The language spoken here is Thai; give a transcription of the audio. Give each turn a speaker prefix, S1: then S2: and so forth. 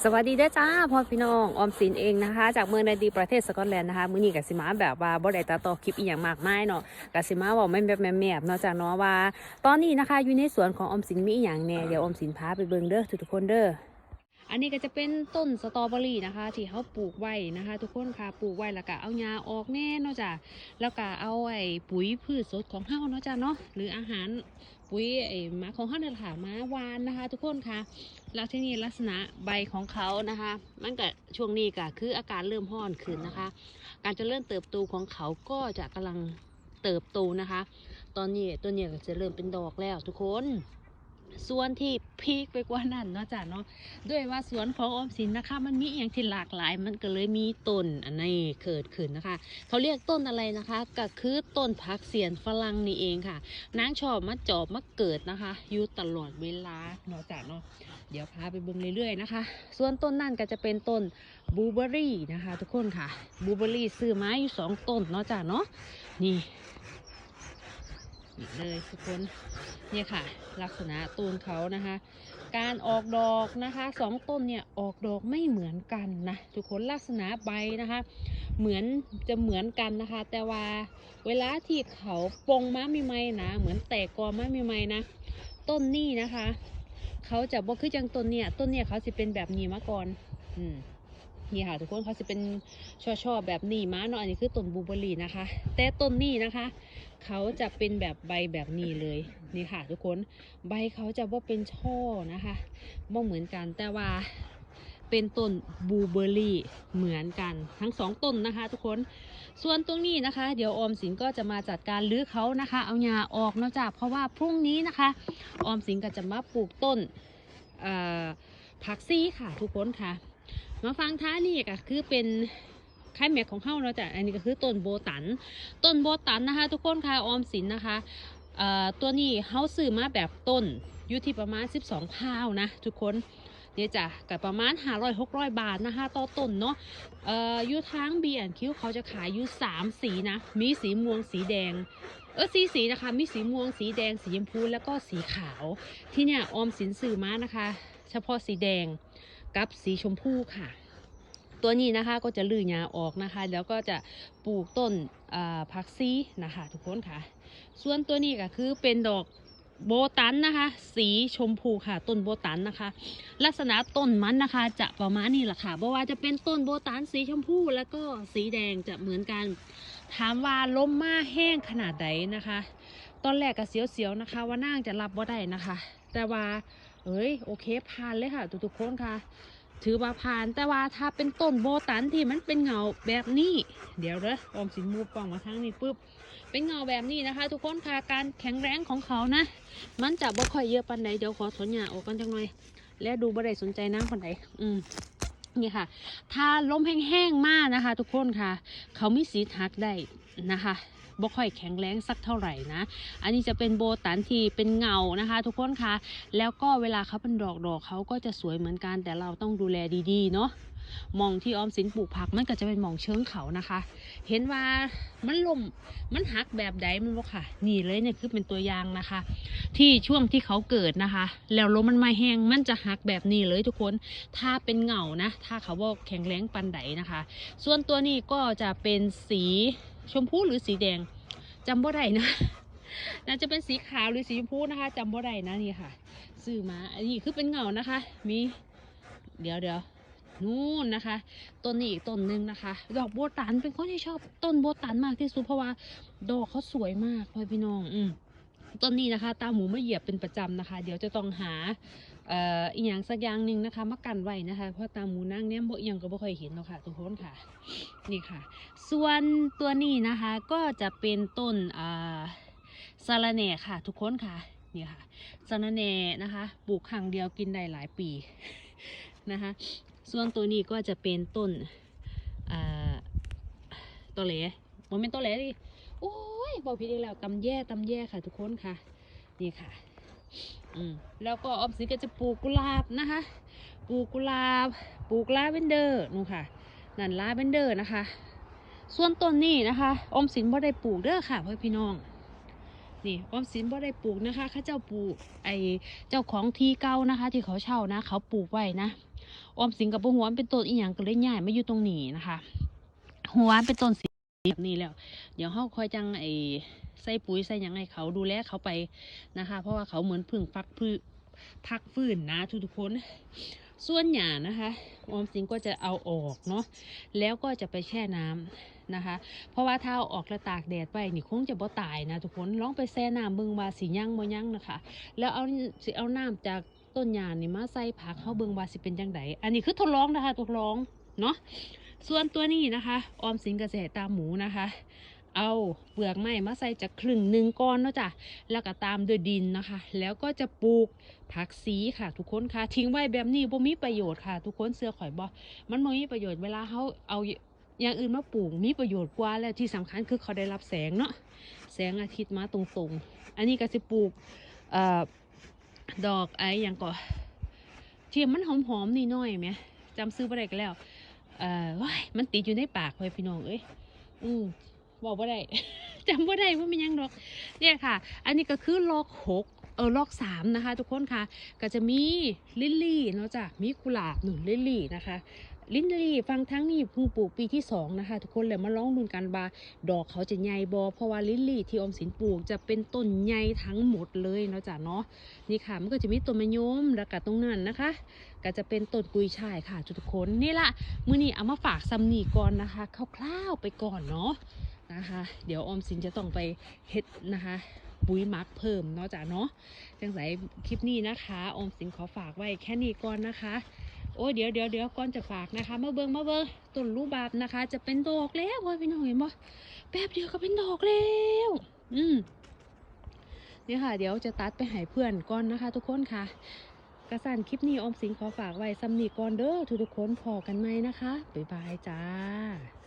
S1: สวัสดีเด้อจ้าพ่อพี่น้องออมสินเองนะคะ จากเมืองในดีประเทศสกอตแลนด์นะคะมื้อนี้กสิมาแบบว่าบ่ได้ตัดต่อคลิปอีหยังมากมายเนาะกสิมาบอกไม่แบบแมบๆเนาะจากเนาะว่า ตอนนี้นะคะอยู่ในสวนของออมสินมีอีหยังแน่เดี๋ยวออมสินพาไปเบิ่งเด้อทุกๆคนเด้ออันนี้ก็จะเป็นต้นสตรอเบอรี่นะคะ ที่เขาปลูกไว้นะคะ ทุกคนค่ะปลูกไว้แล้วก็เอาหญ้าออกแน่เนาะจ้ะแล้วก็เอาไอ้ปุ๋ยพืชสดของเฮาเนาะจ้ะเนาะหรืออาหาร ปุ๋ยไอ้หมาของเขาเนี่ยค่ะหมาวานนะคะ ทุกคนค่ะแล้วที่นี่ลักษณะใบของเขานะคะ มันก็ช่วงนี้ก็คืออาการเริ่มห้อนขึ้นนะคะ การเจะเริ่มเติบโตของเขาก็จะกำลังเติบโตนะคะ ตอนนี้ตัวเนี้ก็จะเริ่มเป็นดอกแล้วทุกคน ส่วนที่พีคไปกว่านั้นเนาะจ้ะเนาะด้วยว่าสวนของออมสินนะคะ มันมีอย่างที่หลากหลายมันก็เลยมีต้นอันนี้เกิดขึ้นนะคะ เขาเรียกต้นอะไรนะคะก็คือต้นผักเสียนฝรั่งนี่เองค่ะนางชอบมาจอบมาเกิดนะคะอยู่ตลอดเวลาเนาะจ้ะเนาะเดี๋ยวพาไปเบิ่งเรื่อยๆนะคะ ส่วนต้นนั่นก็จะเป็นต้นบลูเบอรี่นะคะ ทุกคนค่ะบลูเบอรี่ซื้อไม้อยู่สองต้นเนาะจ้ะเนาะนี่ นี่เลยทุกคนเนี่ยค่ะ ลักษณะตูนเขานะคะ การออกดอกนะคะสองต้นเนี่ยออกดอกไม่เหมือนกันนะทุกคนลักษณะใบนะคะ เหมือนจะเหมือนกันนะคะ แต่ว่าเวลาที่เขาปงม้ามีไม้นะ เหมือนแตกกอม้ามีไม้นะ ต้นนี่นะคะ เขาจะบ่คือจังต้นเนี่ยต้นเนี่ยเขาจะเป็นแบบนี้มาก่อน อืม นี่ค่ะทุกคนเขาจะเป็นช่อชอๆแบบนี้มาเนาะอันนี้คือต้นบูเบอรี่นะคะ แต่ต้นนี้นะคะ เขาจะเป็นแบบใบแบบนี้เลยนี่ค่ะ ทุกคนใบเขาจะว่าเป็นช่อนะคะบ่เหมือนกันแต่ว่าเป็นต้นบูเบอรี่เหมือนกันทั้งสองต้นนะคะ ทุกคนส่วนตรงนี้นะคะ เดี๋ยวออมสินก็จะมาจัดการรื้อเขานะคะ เอาหญ้าออกเนาะจ้ะเพราะว่าพรุ่งนี้นะคะ ออมสินก็จะมาปลูกต้นผักซี่ค่ะทุกคนค่ะ มาฟังท้านี่ก็คือเป็นคล้ายแม็กของเฮาเนาะจ้ะอันนี้ก็คือต้นโบตัน ต้นโบตันนะคะ ทุกคนค่ะออมสินนะคะตัวนี้เฮาซื้อมาแบบต้นอยู่ที่ประมาณ 12พาวนะ ทุกคนเนี่ยจ้ะกับประมาณ 500 600 บาทนะคะต่อต้นเนาะเอ่อยูทางเบียนคิ้วเขาจะขายอยู่สามสีนะ มีสีม่วงสีแดง เออสีสีนะคะ มีสีม่วงสีแดงสีชมพูแล้วก็สีขาว ที่เนี่ยออมสินสื่อมานะคะ เฉพาะสีแดง กับสีชมพูค่ะ ตัวนี้นะคะก็จะลือหญ้าออกนะคะ แล้วก็จะปลูกต้นผักซีนะคะ ทุกคนค่ะ ส่วนตัวนี้ก็คือเป็นดอกโบตันนะคะ สีชมพูค่ะ ต้นโบตันนะคะ ลักษณะต้นมันนะคะ จะประมาณนี้แหละค่ะเพราะว่าจะเป็นต้นโบตันสีชมพูแล้วก็สีแดงจะเหมือนกัน ถามว่าล้มมาแห้งขนาดไหนนะคะ ตอนแรกก็เสียวๆนะคะ ว่านางจะรับว่าได้นะคะ แต่ว่า เอ้ยโอเคผ่านเลยค่ะ ทุกๆคนค่ะ ถือว่าผ่านแต่ว่าถ้าเป็นต้นโบตันที่มันเป็นเงาแบบนี้ เดี๋ยวเด้อออมสินมูกล้องมาทางนี้ปุ๊บเป็นเงาแบบนี้นะคะ ทุกคนค่ะการแข็งแรงของเขานะ มันจะบ่ค่อยเยอะปันใดเดี๋ยวขอถอนหญ้าออกกันจังหน่อย แล้วดูบ่ได้สนใจน้ำปันใดอืมนี่ค่ะ ถ้าลมแห้งๆมากนะคะ ทุกคนค่ะ เขามีสีหักได้นะคะ บ่ค่อยแข็งแรงสักเท่าไหร่นะ อันนี้จะเป็นโบตันที่เป็นเงานะคะ ทุกคนคะแล้วก็เวลาเขาเป็นดอกดอกเขาก็จะสวยเหมือนกันแต่เราต้องดูแลดีๆเนาะมองที่ออมสินปลูกผักมันก็จะเป็นมองเชิงเขานะคะ เห็นว่ามันลมมันหักแบบใดมันบ่ค่ะ นี่เลยเนี่ยคือเป็นตัวอย่างนะคะ ที่ช่วงที่เขาเกิดนะคะ แล้วลมมันไม่แห้งมันจะหักแบบนี้เลยทุกคนถ้าเป็นเงานะ ถ้าเขาบอกแข็งแรงปันไดนะคะ ส่วนตัวนี้ก็จะเป็นสี ชมพูหรือสีแดงจำบ่ได้นะน่าจะเป็นสีขาวหรือสีชมพูนะคะจำบ่ได้นะนี่ค่ะซื้อมาอันนี้คือเป็นเงานะคะ มีเดี๋ยวเดี๋ยวนู่นนะคะ ต้นนี้อีกต้นหนึ่งนะคะ ดอกโบตันเป็นคนที่ชอบต้นโบตันมากที่สุดเพราะว่า ดอกเขาสวยมากพ่อพี่น้อง อืม ต้นนี้นะคะ ตาหมูไมาเหยียบเป็นประจำนะคะ เดี๋ยวจะต้องหาเอ่ออีกอย่างสักอย่างหนึ่งนะคะมากันไว้นะคะ เพราะตาหมูนั่งเนี่ยบ่อิหยังก็บ่ค่อยเห็นหรอกค่ะ ทุกคนค่ะนี่ค่ะ ส่วนตัวนี้นะคะก็จะเป็นต้นอ่าสาระแหน่ค่ะ ทุกคนค่ะนี่ค่ะสาระแหน่นะคะปลูกครั้งเดียวกินได้หลายปีนะคะ ส่วนตัวนี้ก็จะเป็นต้นอ่าตอแหลมันเป็นตอแหลดิโอ้ บอกพี่ได้แล้วตำแย่ตำแย่ค่ะ ทุกคนค่ะ นี่ค่ะ อืมแล้วก็ออมสินก็จะปลูกกุหลาบนะคะ ปลูกกุหลาบ ปลูกลาเวนเดอร์นู่นค่ะนั่นลาเวนเดอร์นะคะ ส่วนต้นนี้นะคะ ออมสินบ่ได้ปลูกเด้อค่ะพ่อพี่น้องนี่ออมสินบ่ได้ปลูกนะคะเข้าเจ้าปลูกไอเจ้าของที่เก่านะคะ ที่เขาเช่านะ เขาปลูกไว้นะออมสินกับบ่หัวามันเป็นต้นอีหยังก็เลยย้ายมาอยู่ตรงนี้นะคะ หัวเป็นต้นสี แบบนี้แล้ว เดี๋ยวเฮาคอยจังไอใส่ปุ๋ยใส่ยังให้เขาดูแลเขาไปนะคะ เพราะว่าเขาเหมือนพึ่งพักพืชพักฟื้นนะทุกๆคนส่วนหญ้านะคะออมสินก็จะเอาออกเนาะแล้วก็จะไปแช่น้ำนะคะ เพราะว่าถ้าเอาออกแล้วตากแดดไปนี่คงจะบ่ตายนะทุกคนลองไปแช่น้ำเบิ่งว่าสิยั่งบ่ยั่งนะคะ แล้วเอาสิเอาน้ำจากต้นหญ้านี่มาใส่ผักเฮาเบิ่งว่าสิเป็นจังไดอันนี้คือทดลองนะคะทดลองเนาะ ส่วนตัวนี้นะคะ ออมสินเกษตรตามหมูนะคะ เอาเปลือกไม้มาใส่จากครึ่งหนึ่งก้อนเนาะจ้ะแล้วก็ตามด้วยดินนะคะ แล้วก็จะปลูกผักสีค่ะ ทุกคนค่ะ ทิ้งไว้แบบนี้บ่มีประโยชน์ค่ะ ทุกคนเสื้อข่อยบ่มันบ่มีประโยชน์เวลาเขาเอาอย่างอื่นมาปลูกมีประโยชน์กว่าแล้วที่สำคัญคือเขาได้รับแสงเนาะแสงอาทิตย์มาตรงๆ อันนี้ก็จะปลูกอดอกไอ้อย่างก่อที่มันหอมๆนี่น้อยไหมจำซื้อบ่ได้กันแล้ว เอ่อว้ายมันติดอยู่ในปากเลยพี่น้องเอ้ยอืมบอกว่าได้ จำว่าได้ว่ามันยังดอก เนี่ยค่ะ อันนี้ก็คือลอกหกเออลอกสามนะคะ ทุกคนค่ะ ก็จะมีลิลลี่เนาะจ้ะมีกุหลาบหนุนลิลลี่นะคะ ลิลลี่ฟังทั้งนี้เพิ่งปลูกปีที่สองนะคะทุกคนเลยมาลองดูกันบาดอกเขาจะใหญ่บอเพราะว่าลิลลี่ที่อมสินปลูกจะเป็นต้นใหญ่ทั้งหมดเลยเนาะจ้ะเนาะนี่ค่ะมันก็จะมีต้นมะยมแล้วก็ตรงนั้นนะคะ ก็จะเป็นต้นกุยช่ายค่ะทุกคนนี่ละมื้อนี้เอามาฝากซัมนีก่อนนะคะคร่าวๆไปก่อนเนาะนะคะเดี๋ยวออมสินจะต้องไปเฮ็ดนะคะปุ๋ยมักเพิ่มเนาะจ้ะเนาะจังไสคลิปนี้นะคะ ออมสินขอฝากไว้แค่นี้ก่อนนะคะ โอ้ยเดี๋ยวเดี๋ยวเดี๋ยวก่อนจะฝากนะคะมาเบิงมาเบิงต้นรูบาบนะคะ จะเป็นดอกแล้วพี่น้องเห็นบ่แป๊บเดียวก็เป็นดอกแล้วอืมนี่ค่ะ เดี๋ยวจะตัดไปให้เพื่อนก่อนนะคะ ทุกคนค่ะกระสันคลิปนี้อมสิงขอฝากไว้สำนีก่อนเด้อทุกทุกคนพอกันไหมนะคะบ๊ายบายจ้า